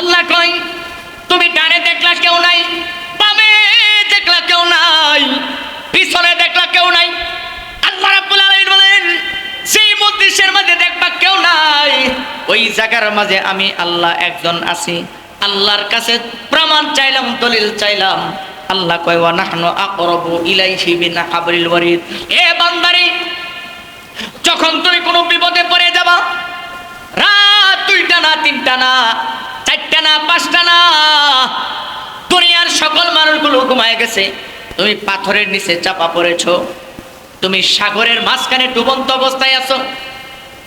আল্লাহ কয়, তুমি ডানে দেখলা কেউ নাই, বামে দেখলা কেউ নাই, পিছনে দেখলা কেউ নাই। আল্লাহ রাব্বুল আলামিন বলেন, সেই মজলিসের মাঝে দেখবা কেউ নাই। ওই জায়গার মাঝে আমি আল্লাহ একজন আছি। আল্লাহর কাছে প্রমাণ চাইলাম, দলিল চাইলাম। আল্লাহ কয়, ওয়া নাহনু আকরাবু ইলাইহি মিন হাবলিল ওয়ারিদ। এ বান্দারে, যখন তুমি কোনো বিপদে পড়ে যাবা, রাত দুইটা না, তিনটা না পাঁচটা না। দুনিয়ার সকল মানুষগুলো ঘুমায় গেছে। তুমি পাথরের নিচে চাপা পড়েছো। তুমি সাগরের মাঝখানে ডুবন্ত অবস্থায় আছো।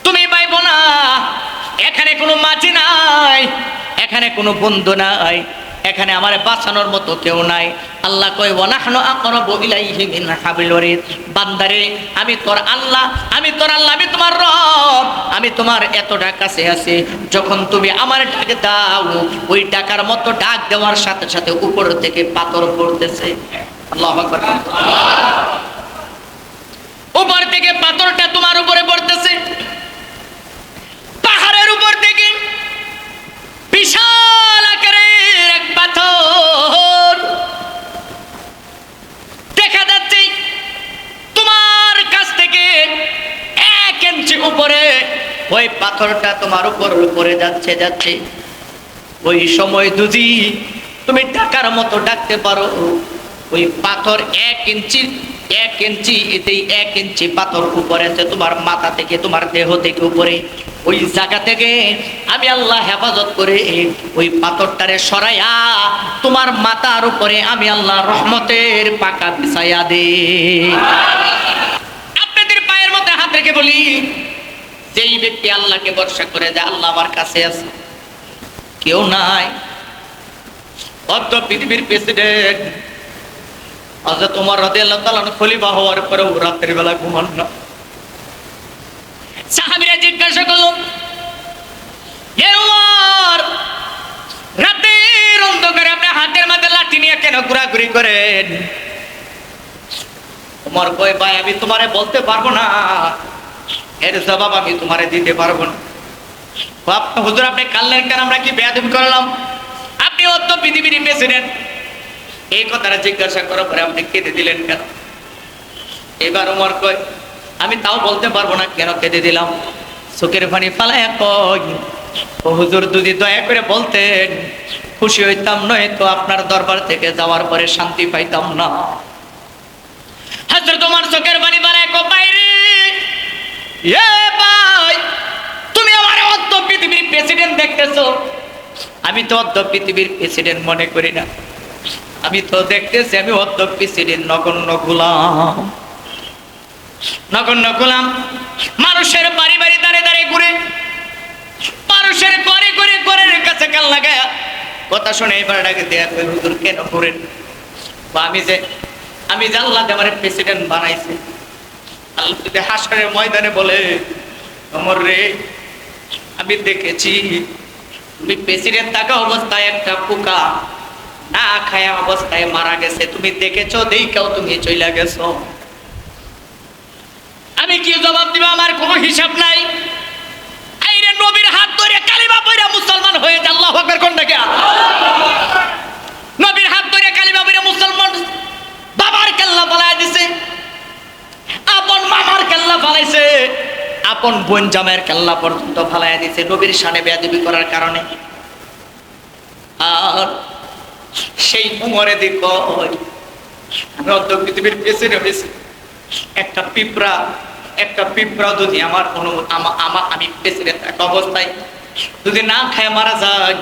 তুমি পাইব না। এখানে কোনো মাঝি নাই। এখানে কোনো বন্ধু নাই। এখানে আমার বাঁচানোর মতো কেউ নাই। আল্লাহ কই ওয়ানাহনু আকরাবু ইলাইহি মিন হাবিল বান্দারে, আমি তোর আল্লাহ, আমি তোর আল্লাহ, আমি তোমার রব, আমি তোমার এতটা কাছে আছি। যখন তুমি আমার ডাকে দাও, ওই ডাকার মতো ডাক দেওয়ার সাথে সাথে উপর থেকে পাথর পড়তেছে। আল্লাহু আকবার। উপর থেকে পাথরটা তোমার উপরে পড়তেছে পাহাড়ের উপর থেকে বিশাল আকারের এক পাথর দেখা যাচ্ছে তোমার কাছ থেকে এক উপরে ওই পাথরটা তোমার উপর উপরে যাচ্ছে যাচ্ছে। ওই সময় যদি তুমি ডাকার মতো ডাকতে পারো, ওই পাথর এক ইঞ্চি এক ইঞ্চি, এতেই এক ইঞ্চি পাথর উপরে আছে তোমার মাথা থেকে, তোমার দেহ থেকে উপরে। ওই জায়গা থেকে আমি আল্লাহ হেফাজত করে ওই পাথরটারে সরাইয়া তোমার মাথার উপরে আমি আল্লাহ রহমতের পাকা বিছাইয়া দে আপনাদের পায়ের মধ্যে হাত রেখে বলি যেই ব্যক্তি আল্লাহকে ভরসা করে যে আল্লাহ আমার কাছে আছে কেউ নাই। পৃথিবীর প্রেসিডেন্ট আচ্ছা তোমার আল্লাহ খলিফা হওয়ার ঘুমান না। সাহাবিরা জিজ্ঞাসা করল "হে উমর, রাতের অন্ধকারে আপনি হাতের মাঝে লাঠি নিয়ে কেন ঘোরাঘুরি করেন? তোমার কয় ভাই আমি তোমারে বলতে পারব না। এর জবাব আমি তোমারে দিতে পারব না। হুজুর, আপনি কেন? আমরা কি আপনি অত পৃথিবীর প্রেসিডেন্ট এই কথাটা জিজ্ঞাসা করার পরে আপনি কেঁদে দিলেন কেন? এবার কয়, আমি তাও বলতে পারব না কেন কেঁদে দিলাম। চোখের পানি ফালায় কয়, ও হুজুর, যদি দয়া করে বলতেন, খুশি হইতাম, নয় তো আপনার দরবার থেকে যাওয়ার পরে শান্তি পাইতাম না। হাজর, তোমার চোখের পানি এ ভাই, তুমি আমার অর্ধ পৃথিবীর প্রেসিডেন্ট দেখতেছো। আমি তো অর্ধ পৃথিবীর প্রেসিডেন্ট মনে করি না। আমি তো দেখতেছি আমি অর্ধ প্রেসিডেন্ট নগণ্য গোলাম। নগণ্য গোলাম, মানুষের বাড়ি বাড়ি দাঁড়ে দাঁড়িয়ে ঘুরে, মানুষের করে করে করে কাছে কাল লাগায় কথা শুনে এবার ডাকে দেয়া হুজুর, কেন ঘুরেন? বা আমি যে আমি জানলাম যে আমার প্রেসিডেন্ট বানাইছে। আল্লাহ ময়দানে বলে, অমর রে, আমি দেখেছি তুমি প্রেসিডেন্ট থাকা অবস্থায় একটা পোকা না খায়া অবস্থায় মারা গেছে। তুমি দেখেছ? দেখাও তুমি চইলা গেছো। আমি কি জবাব দিব? আমার কোনো হিসাব নাই। নবীর হাত ধরে কালিমা পয়রা মুসলমান হয়ে যা, আল্লাহু আকবার কোন ডাকে নবীর হাত ধরে কালিমা পয়রা মুসলমান বাবার কেল্লা বলায় দিছে আপন মামার কেল্লা ফালাইছে আপন বোন জামাইয়ের কেল্লা পর্যন্ত ফালাইয়া দিছে, নবীর সানে বেয়াদবি করার কারণে। আর সেই উমরে দিক পৃথিবীর পেছনে হয়েছি। একটা পিঁপড়া একটা পিঁপড়া যদি আমার কোনো, আমা- প্রেসিডেন্ট থাকা অবস্থায় যদি না খায় মারা যায়,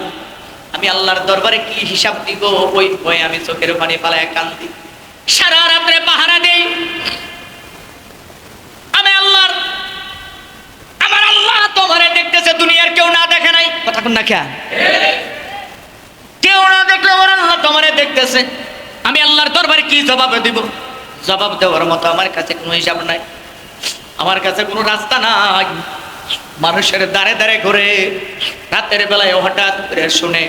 আমি আল্লাহর দরবারে কি হিসাব দিব? ওই ভয়ে আমি চোখের পানি পালায় কান্দি। সারা রাত্রে পাহারা দেই আমি আল্লাহর আমার আল্লাহ তোমারে দেখতেছে দুনিয়ার কেউ না দেখে নাই কথা কোন না খেয়া কেউ না দেখলে আল্লাহ দেখতেছে। আমি আল্লাহর দরবারে কি জবাব দিব? জবাব দেওয়ার মতো আমার কাছে কোনো হিসাব নাই। আমার কাছে কোনো রাস্তা নাই। মানুষের দাঁড়ে দাঁড়ে ঘুরে রাতের বেলায় হঠাৎ করে শুনে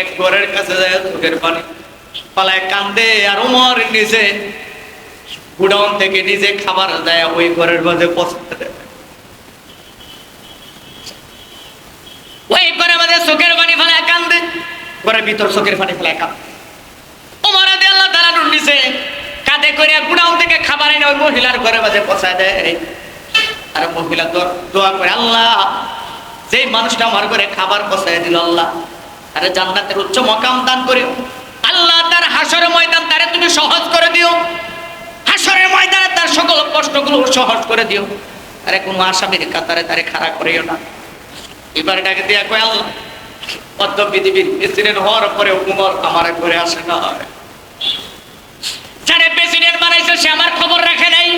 এক ঘরের কাছে যায় চোখের পানি। পালায় কান্দে আর উমর নিজে। গুডাউন থেকে নিজে খাবার দেয় ওই ঘরের মধ্যে পছন্দ দেয়। ওই করে করে আল্লাহ করে থেকে খাবার ঘরে মহিলা করে যেই মানুষটা আমার খাবার দিল আল্লাহ জান্নাতের উচ্চ মকাম দান করিও। আল্লাহ, তার হাসরের ময়দান তারে তুমি সহজ করে দিও। হাসরের ময়দানে তার সকল কষ্টগুলো সহজ করে দিও। আরে কোনো আসামির কাতারে তারে খাড়া করিও না। এবার ডাকে দিয়া কয়, আল্লাহ, পদ্ম পৃথিবীর প্রেসিডেন্ট হওয়ার পরে উমর আমার ঘরে আসে না। যারে প্রেসিডেন্ট বানাইছে সে আমার খবর রাখে নাই।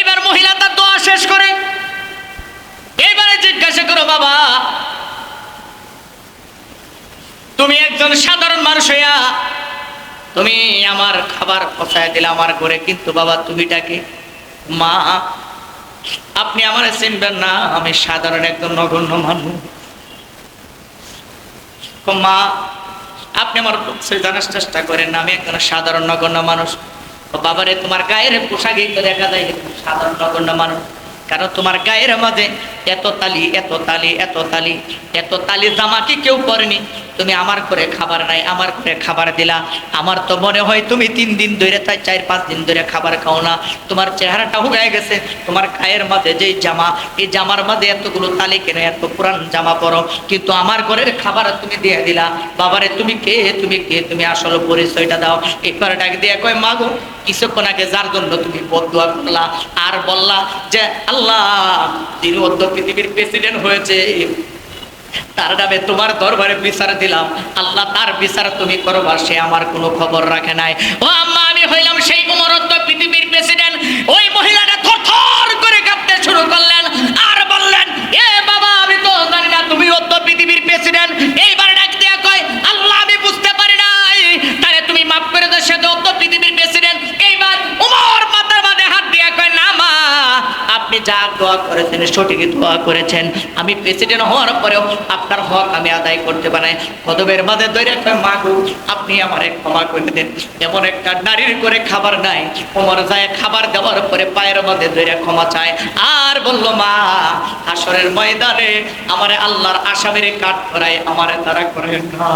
এবার মহিলা তার দোয়া শেষ করে। এবারে জিজ্ঞাসা করো, বাবা, তুমি একজন সাধারণ মানুষ হইয়া তুমি আমার খাবার পচায় দিলে আমার ঘরে, কিন্তু বাবা, তুমি ডাকে, মা আপনি আমার চিনবেন না, আমি সাধারণ একজন নগণ্য মানুষ। মা, আপনি আমার জানার চেষ্টা করেন আমি একজন সাধারণ নগণ্য মানুষ। বাবারে, তোমার গায়ের পোশাকই তো দেখা যায় সাধারণ নগণ্য মানুষ। কারণ তোমার গায়ের মাঝে এত তালি এত তালি এত তালি এত তালি জামা কি কেউ পরেনি? তুমি আমার করে খাবার নাই, আমার করে খাবার দিলা। আমার তো মনে হয় তুমি তিন দিন ধরে তাই চার, পাঁচ দিন ধরে খাবার খাও না। তোমার চেহারাটা হুগায় গেছে। তোমার গায়ের মাঝে যেই জামা, এই জামার মাঝে এতগুলো তালি কেন? এত পুরান জামা পরো। কিন্তু আমার ঘরের খাবার তুমি দিয়ে দিলা। বাবারে, তুমি কে? তুমি কে? তুমি আসল পরিচয়টা দাও। এবার ডাক দিয়ে কয় মাগো কিছুক্ষণ আগে যার জন্য তুমি বদুয়া করলা আর বললা যে, আল্লাহ তিনি অর্ধ পৃথিবীর প্রেসিডেন্ট হয়েছে, তার নামে তোমার দরবারে বিচার দিলাম। আল্লাহ, তার বিচার তুমি করবা, সে আমার কোনো খবর রাখে নাই। ও আম্মা, আমি হইলাম দোয়া করেছেন, সঠিক দোয়া করেছেন। আমি প্রেসিডেন্ট হওয়ার পরেও আপনার হক আমি আদায় করতে পারি কদবের মাঝে ধরে একটা মাগু, আপনি আমার ক্ষমা করে দেন। এমন একটা নারীর করে খাবার নাই। ওমর যায় খাবার দেওয়ার পরে পায়ের মধ্যে ধরে ক্ষমা চায়। আর বলল, মা, হাসরের ময়দানে আমার আল্লাহর আসামের কাঠ করায় আমার তারা করে না